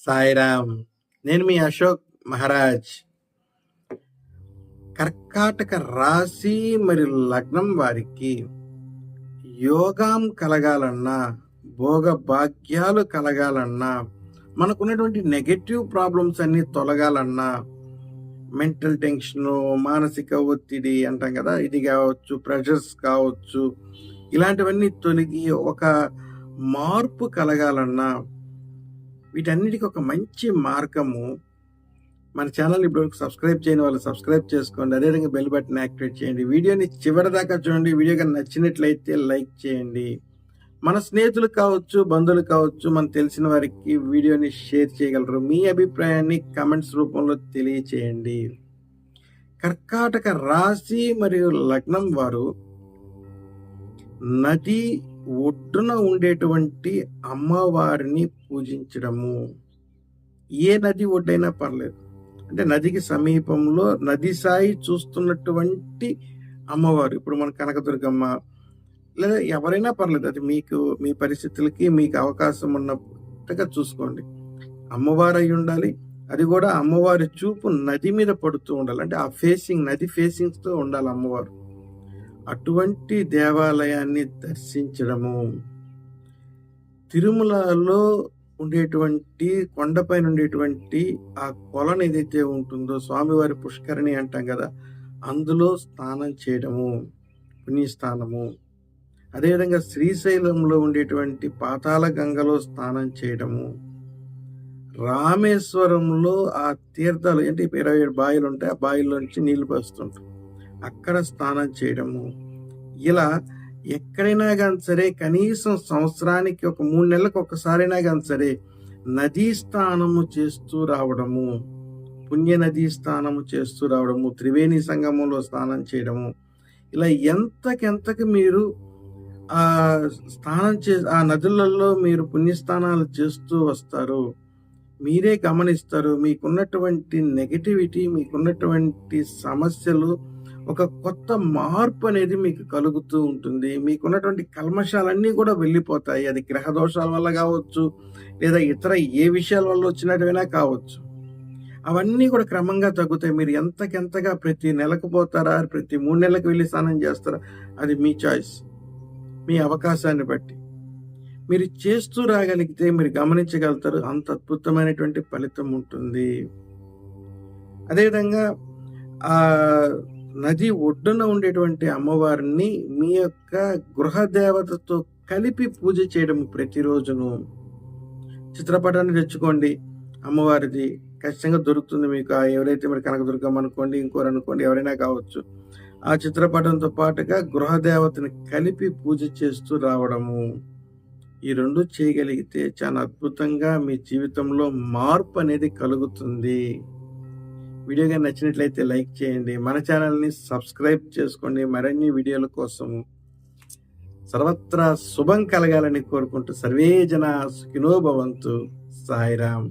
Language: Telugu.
సాయిరామ్ నేను మీ అశోక్ మహారాజ్. కర్కాటక రాశి మరియు లగ్నం వారికి యోగం కలగాలన్నా భోగ భాగ్యాలు కలగాలన్నా మనకున్నటువంటి నెగటివ్ ప్రాబ్లమ్స్ అన్ని తొలగాలన్నా మెంటల్ టెన్షన్ మానసిక ఒత్తిడి అంటాం కదా ఇది కావచ్చు ప్రెషర్స్ కావచ్చు ఇలాంటివన్నీ తొలగి ఒక మార్పు కలగాలన్నా వీటన్నిటికీ ఒక మంచి మార్గము. మన ఛానల్ ఇప్పుడు సబ్స్క్రైబ్ చేయని వాళ్ళు సబ్స్క్రైబ్ చేసుకోండి. అదేవిధంగా బెల్ బటన్ యాక్టివేట్ చేయండి. వీడియోని చివరి దాకా చూడండి. వీడియో కానీ నచ్చినట్లయితే లైక్ చేయండి. మన స్నేహితులు కావచ్చు బంధువులు కావచ్చు మనకు తెలిసిన వారికి వీడియోని షేర్ చేయగలరు. మీ అభిప్రాయాన్ని కమెంట్స్ రూపంలో తెలియచేయండి. కర్కాటక రాశి మరియు లగ్నం వారు నది ఒడ్డున ఉండేటువంటి అమ్మవారిని పూజించడము. ఏ నది ఒడ్డైనా పర్లేదు. అంటే నదికి సమీపంలో నది సాయి చూస్తున్నటువంటి అమ్మవారు. ఇప్పుడు మన కనకదుర్గమ్మ లేదా ఎవరైనా పర్లేదు అది మీకు మీ పరిస్థితులకి మీకు అవకాశం ఉన్నట్టుగా చూసుకోండి. అమ్మవారు అయి ఉండాలి అది కూడా అమ్మవారి చూపు నది మీద పడుతూ ఉండాలి. అంటే ఆ ఫేసింగ్ నది ఫేసింగ్స్తో ఉండాలి అమ్మవారు. అటువంటి దేవాలయాన్ని దర్శించడము. తిరుమలలో ఉండేటువంటి కొండపైన ఉండేటువంటి ఆ కొలను ఏదైతే ఉంటుందో స్వామివారి పుష్కరిణి అంటాం కదా అందులో స్నానం చేయడము పుణ్యస్థానము అదేవిధంగా శ్రీశైలంలో ఉండేటువంటి పాతాళ గంగలో స్నానం చేయడము రామేశ్వరంలో ఆ తీర్థాలు అంటే ఇరవై ఏడు బావిలు ఉంటాయి ఆ బావిలోంచి నీళ్ళు పోస్తుంటారు అక్కడ స్నానం చేయడము. ఇలా ఎక్కడైనా కానీ సరే కనీసం సంవత్సరానికి ఒక మూడు నెలలకు ఒకసారైనా కానీ సరే నదీ స్నానము చేస్తూ రావడము పుణ్య నదీ స్నానము చేస్తూ రావడము త్రివేణి సంగమంలో స్నానం చేయడము ఇలా ఎంతకెంతకు మీరు ఆ స్నానం చే ఆ నదులలో మీరు పుణ్యస్నానాలు చేస్తూ వస్తారు. మీరే గమనిస్తారు మీకున్నటువంటి నెగటివిటీ మీకున్నటువంటి సమస్యలు ఒక కొత్త మార్పు అనేది మీకు కలుగుతూ ఉంటుంది. మీకున్నటువంటి కల్మషాలన్నీ కూడా వెళ్ళిపోతాయి. అది గ్రహ దోషాల వల్ల కావచ్చు లేదా ఇతర ఏ విషయాల వల్ల వచ్చినట్టువైనా కావచ్చు. అవన్నీ కూడా క్రమంగా తగ్గుతాయి. మీరు ఎంతకెంతగా ప్రతి నెలకు పోతారా ప్రతి మూడు నెలలకు వెళ్ళి స్నానం చేస్తారా అది మీ చాయిస్ మీ అవకాశాన్ని బట్టి. మీరు చేస్తూ రాగలిగితే మీరు గమనించగలుగుతారు అంత అద్భుతమైనటువంటి ఫలితం ఉంటుంది. అదేవిధంగా ఆ నది ఒడ్డున ఉండేటువంటి అమ్మవారిని మీ యొక్క గృహ దేవతతో కలిపి పూజ చేయడం ప్రతిరోజును. చిత్రపటాన్ని తెచ్చుకోండి. అమ్మవారిది ఖచ్చితంగా దొరుకుతుంది మీకు. ఎవరైతే మీరు కనకదుర్గం అనుకోండి ఇంకోరు అనుకోండి ఎవరైనా కావచ్చు. ఆ చిత్రపటంతో పాటుగా గృహ దేవతని కలిపి పూజ చేస్తూ రావడము. ఈ రెండు చేయగలిగితే చాలా అద్భుతంగా మీ జీవితంలో మార్పు అనేది కలుగుతుంది. వీడియో కానీ నచ్చినట్లయితే లైక్ చేయండి. మన ఛానల్ని సబ్స్క్రైబ్ చేసుకోండి. మరిన్ని వీడియోల కోసం సర్వత్రా శుభం కలగాలని కోరుకుంటూ సర్వే జన సుఖినోభవంతు సాయిరామ్.